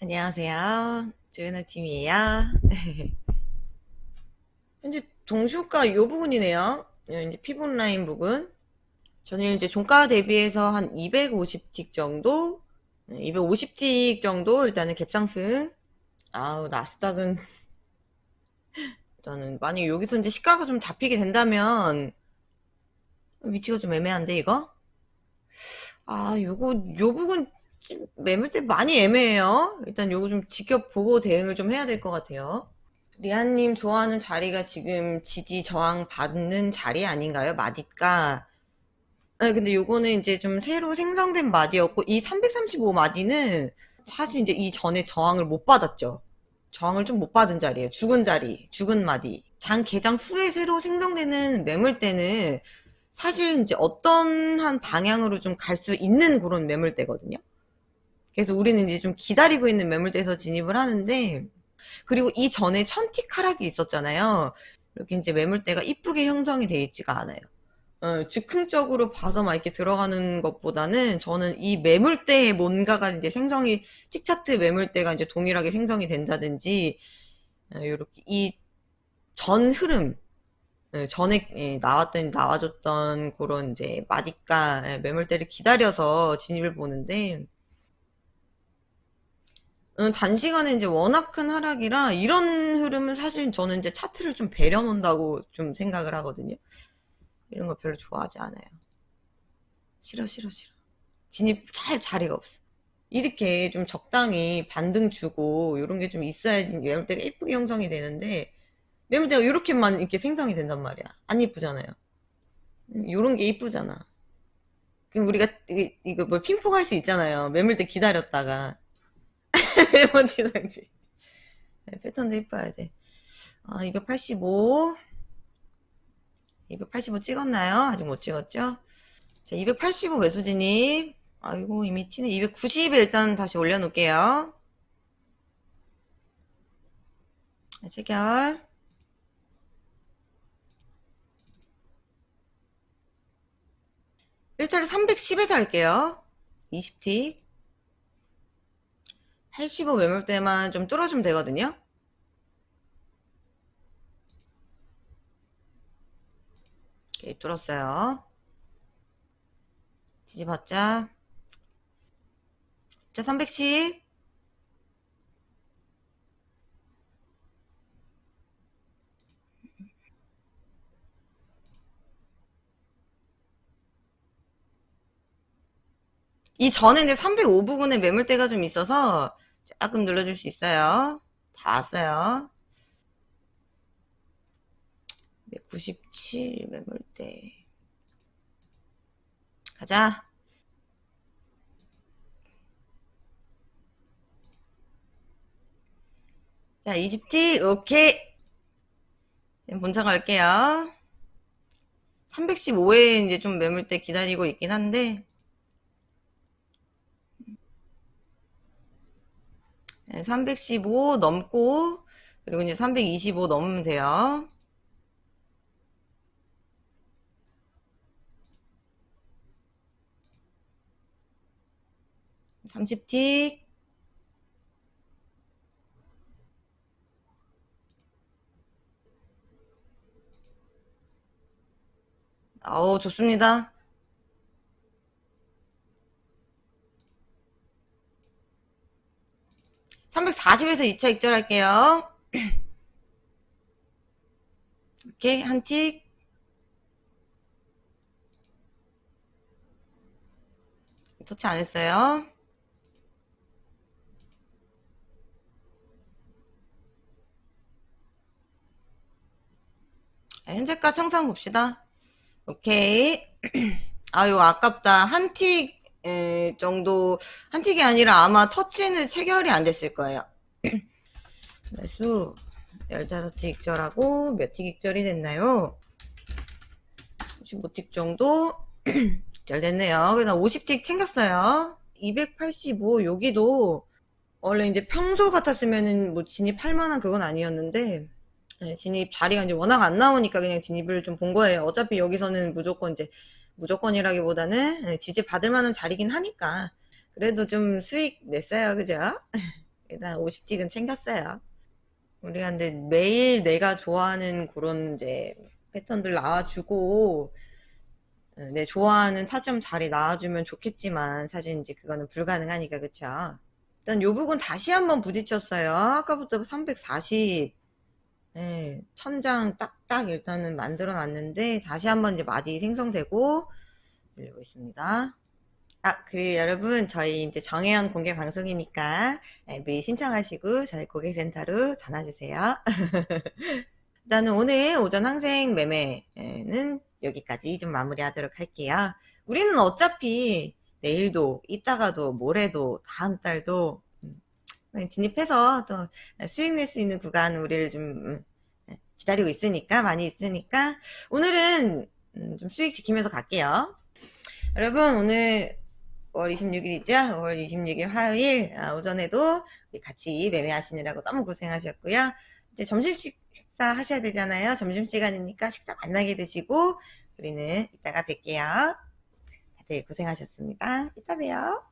안녕하세요. 좋은 아침이에요. 현재 동시호가 이 부분이네요. 이제 피본 라인 부분. 저는 이제 종가 대비해서 한 250틱 정도, 250틱 정도 일단은 갭상승. 아우 나스닥은 일단은 만약 여기서 이제 시가가 좀 잡히게 된다면 위치가 좀 애매한데 이거? 아 요거 요 부분 좀 매물대 많이 애매해요. 일단 요거 좀 지켜보고 대응을 좀 해야 될 것 같아요. 리안님 좋아하는 자리가 지금 지지 저항 받는 자리 아닌가요? 마디가. 아, 근데 요거는 이제 좀 새로 생성된 마디였고, 이 335 마디는 사실 이제 이 전에 저항을 못 받았죠. 저항을 좀 못 받은 자리예요. 죽은 자리, 죽은 마디. 장 개장 후에 새로 생성되는 매물대는 사실 이제 어떤 한 방향으로 좀 갈 수 있는 그런 매물대거든요. 그래서 우리는 이제 좀 기다리고 있는 매물대에서 진입을 하는데, 그리고 이 전에 천틱 하락이 있었잖아요. 이렇게 이제 매물대가 이쁘게 형성이 되어 있지가 않아요. 어, 즉흥적으로 봐서 막 이렇게 들어가는 것보다는 저는 이 매물대에 뭔가가 이제 생성이, 틱차트 매물대가 이제 동일하게 생성이 된다든지, 어, 이렇게 이 전 흐름, 어, 전에 예, 나왔던, 나와줬던 그런 이제 마디가 예, 매물대를 기다려서 진입을 보는데, 음, 단시간에 이제 워낙 큰 하락이라 이런 흐름은 사실 저는 이제 차트를 좀 배려 놓는다고 좀 생각을 하거든요. 이런 거 별로 좋아하지 않아요. 싫어, 싫어, 싫어. 진입 잘 자리가 없어. 이렇게 좀 적당히 반등 주고 이런 게 좀 있어야지 매물대가 예쁘게 형성이 되는데 매물대가 이렇게만 이렇게 생성이 된단 말이야. 안 이쁘잖아요. 이런 게 이쁘잖아. 그럼 우리가 이- 이거 뭐 핑퐁 할 수 있잖아요. 매물대 기다렸다가. 메모지상지. 네, 패턴도 이뻐야 돼. 아, 285. 285 찍었나요? 아직 못 찍었죠? 자, 285 매수 진입. 아이고, 이미 튀네. 290에 일단 다시 올려놓을게요. 자, 체결. 일자리 310에서 할게요. 20틱. 85 매물대만 좀 뚫어주면 되거든요. 오케이, 뚫었어요. 지지받자. 자, 310. 이 전에 이제 305 부분에 매물대가 좀 있어서 조금 눌러줄 수 있어요. 다 왔어요. 197 매물대. 가자. 자, 20T, 오케이. 본차 갈게요. 315에 이제 좀 매물대 기다리고 있긴 한데, 315 넘고, 그리고 이제 325 넘으면 돼요. 삼십 틱. 어우, 좋습니다. 삼백사십에서 2차 익절할게요. 오케이, 한 틱. 터치 안 했어요. 자, 현재가 청산 봅시다. 오케이. 아, 이거 아깝다. 한 틱 정도, 한 틱이 아니라 아마 터치는 체결이 안 됐을 거예요. 매수 15틱 익절하고 몇틱 익절이 됐나요? 55틱 정도 익절됐네요. 그래서 50틱 챙겼어요. 285 여기도 원래 이제 평소 같았으면은 뭐 진입할 만한 그건 아니었는데 네, 진입 자리가 이제 워낙 안 나오니까 그냥 진입을 좀 본 거예요. 어차피 여기서는 무조건 이제 무조건이라기보다는 네, 지지 받을 만한 자리긴 하니까 그래도 좀 수익 냈어요. 그죠? 일단 50틱은 챙겼어요. 우리가 근데 매일 내가 좋아하는 그런 이제 패턴들 나와주고 어, 내 좋아하는 타점 자리 나와주면 좋겠지만 사실 이제 그거는 불가능하니까 그쵸? 일단 요 부분 다시 한번 부딪혔어요. 아까부터 340 예, 천장 딱딱 일단은 만들어 놨는데 다시 한번 이제 마디 생성되고 밀리고 있습니다. 아, 그리고 여러분, 저희 이제 정혜연 공개 방송이니까 예, 미리 신청하시고 저희 고객센터로 전화주세요. 일단은 오늘 오전 항생 매매는 여기까지 좀 마무리하도록 할게요. 우리는 어차피 내일도, 이따가도, 모레도, 다음 달도 음, 진입해서 또 수익 낼 수 있는 구간 우리를 좀 음, 기다리고 있으니까, 많이 있으니까, 오늘은 음, 좀 수익 지키면서 갈게요. 여러분, 오늘 5월 26일이죠? 5월 26일 화요일 아, 오전에도 같이 매매하시느라고 너무 고생하셨고요. 이제 점심 식사 하셔야 되잖아요. 점심 시간이니까 식사 만나게 드시고 우리는 이따가 뵐게요. 다들 고생하셨습니다. 이따 봬요.